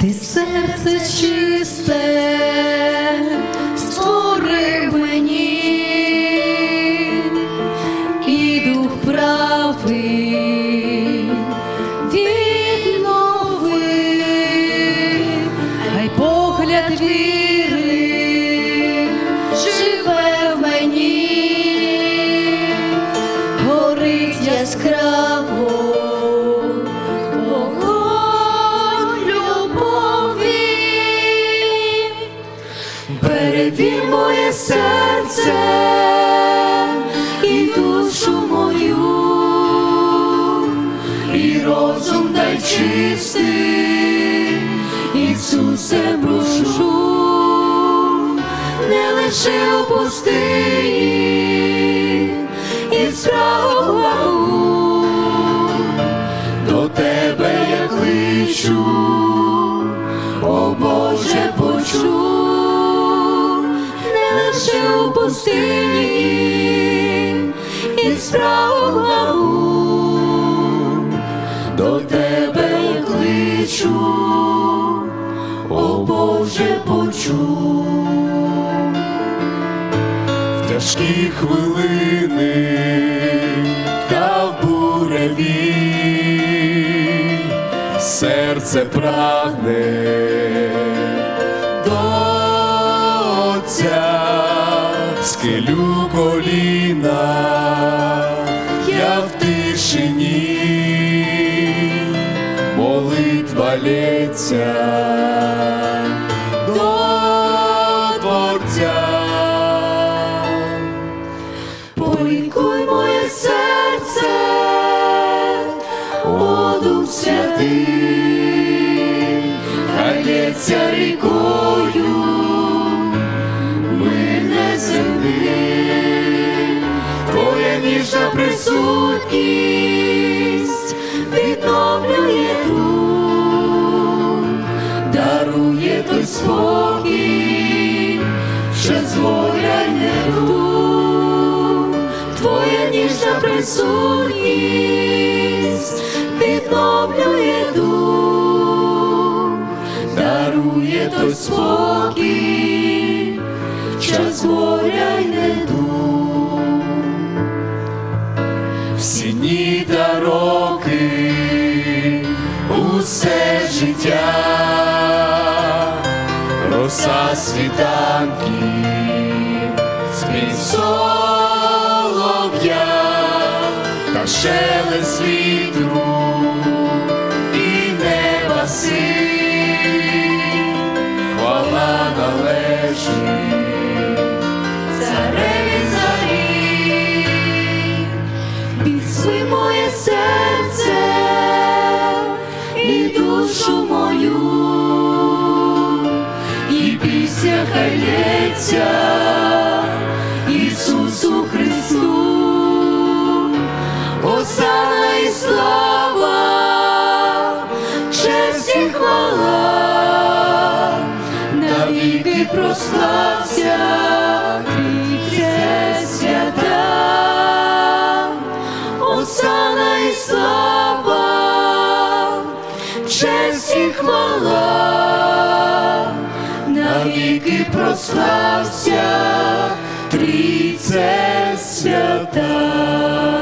ти серце чисте, Перевір моє серце і душу мою, і розум дай чистий, Ісусе, прошу, не лише у пустині, і справу до тебе я кличу, о Боже, почуй, лише у пустині і справу до тебе кличу, о Боже, почуй. в тяжкі хвилини та в буреві серце прагне Отця, схилю коліна, я в тишині, молитва лється до Творця. Полікуй моє серце, о Дух Святий, хай лється рікою, присутність відновлює дух, дарує той спокій, що зворяй не дух, твоя ніжна присутність відновлює дух, дарує той спокій, що зворяй не та роки, усе життя, роса світанків, спів солов'я та шелест вітру Візьми моє серце і душу мою, і пісня хай Ісусу Христу, Осана і слава, честь і хвала, навіки прослався і хвала, навіки прослався Трійце свята.